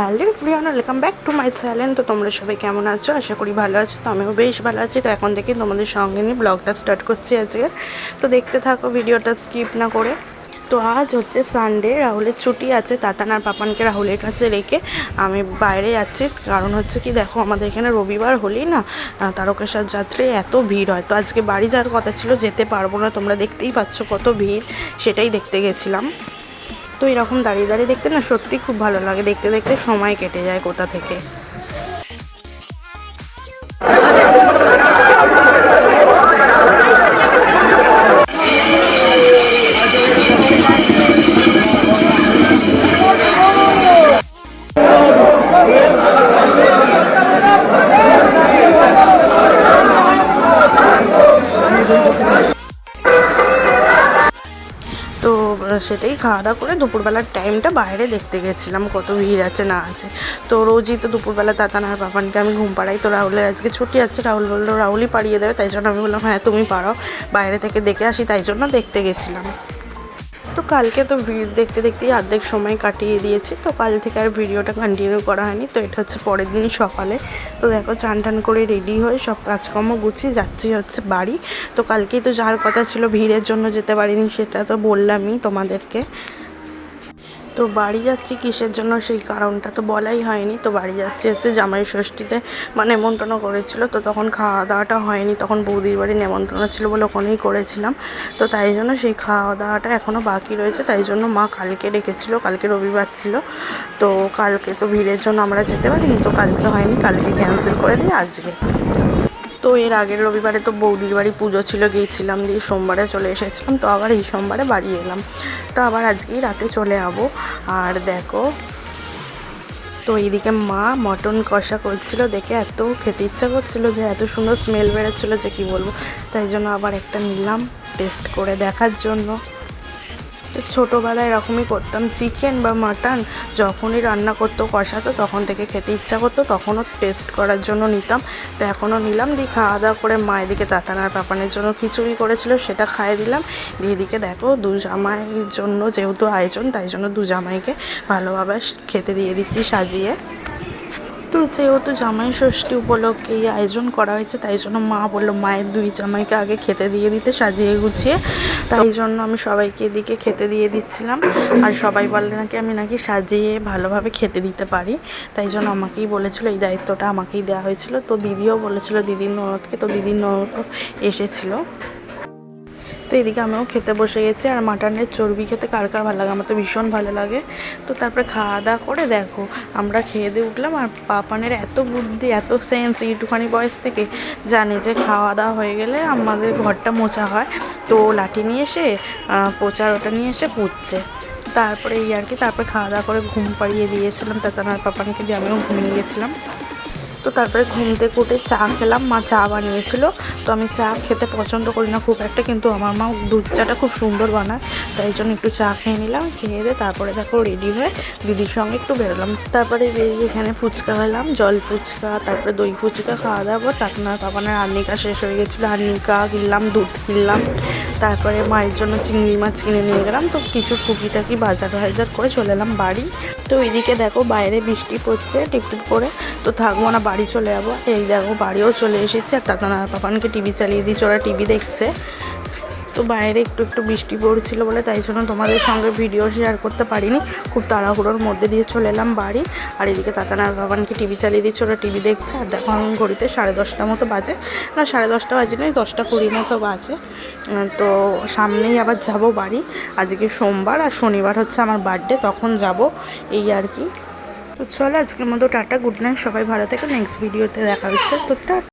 Hello Priyan welcome back to my channel. তো তোমরা সবাই কেমন আছো? আশা করি ভালো আছো, তো আমিও বেশ ভালো আছি। তো এখন থেকে তোমাদের সঙ্গে নিয়ে ব্লগটা স্টার্ট করছি আজকে। তো দেখতে থাকো, ভিডিওটা স্কিপ না করে। তো আজ হচ্ছে সানডে রাহুলের ছুটি আছে, তাতান আর পাপানকে রাহুলের কাছে রেখে আমি বাইরে যাচ্ছি। কারণ হচ্ছে কি, দেখো, আমাদের এখানে রবিবার হলেই না? তারকেশ্বর যাত্রায় এত ভিড় হয়। তো আজকে বাড়ি যাওয়ার কথা ছিল, যেতে পারব না। তোমরা দেখতেই পাচ্ছ কত ভিড়, সেটাই দেখতে গেছিলাম। তো এরকম দাঁড়িয়ে দাঁড়িয়ে দেখতে না সত্যি খুব ভালো লাগে। দেখতে দেখতে সময় কেটে যায় কোথা থেকে। সেটাই খাওয়া দাওয়া করে দুপুরবেলার টাইমটা বাইরে দেখতে গেছিলাম, কত ভিড় আছে না আছে। তো রোজই তো দুপুরবেলা তাতান আর পাপানকে আমি ঘুম পাড়াই। তো রাহুলের আজকে ছুটি আছে, রাহুল বলল রাহুলই পাড়িয়ে দেবে, তাই জন্য আমি বললাম হ্যাঁ তুমি পারো বাইরে থেকে দেখে আসি। তাই জন্য দেখতে গেছিলাম। তো কালকে তো ভিড় দেখতে দেখতেই অর্ধেক সময় কাটিয়ে দিয়েছি, তো কাল থেকে আর ভিডিওটা কন্টিনিউ করা হয়নি, তো এটা হচ্ছে পরের দিন সকালে। তো দেখো চান টান করে রেডি হয়ে সব কাজকর্ম গুছিয়ে যাচ্ছি হচ্ছে বাড়ি। তো কালকেই তো যার কথা ছিল, ভিড়ের জন্য যেতে পারিনি, সেটা তো বললামই তোমাদেরকে। তো বাড়ি যাচ্ছি কিসের জন্য? সেই কারণটা তো বলাই হয়নি। তো বাড়ি যাচ্ছি হচ্ছে জামাই ষষ্ঠীতে। মানে নেমন্তন্ন করেছিল, তো তখন খাওয়া দাওয়াটা হয়নি। তখন বৌদির বাড়ি নেমন্তন্ন ছিল বলে ওখানেই করেছিলাম। তো তাই জন্য সেই খাওয়া দাওয়াটা এখনও বাকি রয়েছে। তাই জন্য মা কালকে রেখেছিল কালকে রবিবার ছিল। তো কালকে তো ভিড়ের জন্য আমরা যেতে পারিনি, তো কালকে হয়নি। কালকে ক্যান্সেল করে দিই আজকে। তো এর আগের রবিবারে তো বৌদির বাড়ি পুজো ছিল, গিয়েছিলাম দিয়ে সোমবারে চলে এসেছিলাম, তো আবার এই সোমবারে বাড়ি এলাম। তো আবার আজকেই রাতে চলে যাব আর দেখো, তো এইদিকে মা মটন কষা করছিল, দেখে এত খেতে ইচ্ছা করছিল যে, এত সুন্দর স্মেল বেরোচ্ছিলো যে কি বলব। তাই জন্য আবার একটা নিলাম টেস্ট করে দেখার জন্য। তো ছোটোবেলায় এরকমই করতাম। চিকেন বা মাটন যখনই রান্না করতো, কষাতো, তখন থেকে খেতে ইচ্ছা করতো, তখনও টেস্ট করার জন্য নিতাম। তো এখনও নিলাম, দিয়ে খাওয়া দাওয়া করে মা এদিকে তাতানার পাপানের জন্য খিচুড়ি করেছিল, সেটা খাইয়ে দিলাম। দিয়ে এদিকে দেখো, দু জামাইয়ের জন্য যেহেতু আয়োজন, তাই জন্য দু জামাইকে ভালোভাবে খেতে দিয়ে দিচ্ছি, সাজিয়ে। তো যেহেতু জামাই ষষ্ঠী উপলক্ষে এই আয়োজন করা হয়েছে, তাই জন্য মা বলল, মায়ের দুই জামাইকে আগে খেতে দিয়ে দিতে, সাজিয়ে গুছিয়ে। তাই জন্য আমি সবাইকে এদিকে খেতে দিয়ে দিচ্ছিলাম। আর সবাই বললে নাকি, আমি নাকি সাজিয়ে ভালোভাবে খেতে দিতে পারি। তাই জন্য আমাকেই বলেছিল, এই দায়িত্বটা আমাকেই দেওয়া হয়েছিল। তো দিদিও বলেছিল, দিদির ননদকে, তো দিদির ননদ এসেছিল। তো এদিকে আমিও খেতে বসে গেছি আর মাটনের চর্বি খেতে কার কার ভালো লাগে? আমার তো ভীষণ ভালো লাগে। তো তারপরে খাওয়া দাওয়া করে দেখো, আমরা খেয়ে দিয়ে উঠলাম আর পাপানের এত বুদ্ধি, এত সেন্স এইটুখানি বয়স থেকে জানে যে খাওয়া দাওয়া হয়ে গেলে আমাদের ঘরটা মোছা হয়। তো লাঠি নিয়ে এসে পোচার ওটা নিয়ে এসে পুঁতছে। তারপরে এই আর কি, তারপরে খাওয়া দাওয়া করে ঘুম পাড়িয়ে দিয়েছিলাম। তাতানার পাপানকে দিয়ে আমিও ঘুমিয়ে গেছিলাম। তো তারপরে ঘুম থেকে উঠে চা খেলাম, মা চা বানিয়েছিল। তো আমি চা খেতে পছন্দ করি না খুব একটা, কিন্তু আমার মা দুধ চাটা খুব সুন্দর বানায়, তাই জন্য একটু চা খেয়ে নিলাম, খেয়ে দিয়ে তারপরে দেখো রেডি হয়ে দিদির সঙ্গে একটু বেরোলাম। তারপরে বেরিয়ে এখানে ফুচকা খেলাম, জল ফুচকা, তারপরে দই ফুচকা, খাওয়া দাওয়া পর টাকনার পাপানের আর্নিকা শেষ হয়ে গেছিল আর্নিকা কিনলাম, দুধ কিনলাম। তারপরে মায়ের জন্য চিংড়ি মাছ কিনে নিয়ে গেলাম। তো কিছু টুকিটাকি বাজার হাজার করে চলে এলাম বাড়ি। তো এইদিকে দেখো বাইরে বৃষ্টি পড়ছে টিকটিক করে। তো থাকব না, বাড়ি চলে যাব। এই দেখো বাড়িও চলে এসেছে আর তাতা পাপানকে টিভি চালিয়ে দিয়েছে, ওরা টিভি দেখছে। তো বাইরে একটু একটু বৃষ্টি পড়ছিল বলে তাই জন্য তোমাদের সঙ্গে ভিডিও শেয়ার করতে পারিনি। খুব তাড়াহুড়োর মধ্যে দিয়ে চলে এলাম বাড়ি। আর এদিকে তাতানার বাবানকে টিভি চালিয়ে দিচ্ছে, ওরা টিভি দেখছে। আর দেখো, এখন ঘড়িতে সাড়ে দশটা মতো বাজে। না, সাড়ে দশটা বাজে নয়, দশটা কুড়ি মতো বাজে। তো সামনেই আবার যাব বাড়ি। আজকে সোমবার আর শনিবার হচ্ছে আমার বার্থডে তখন যাব এই আর কি। তো চলো, আজকের মতো টাটা গুড নাইট সবাই ভালো থেকে। নেক্সট ভিডিওতে দেখা হচ্ছে। তো টাটা।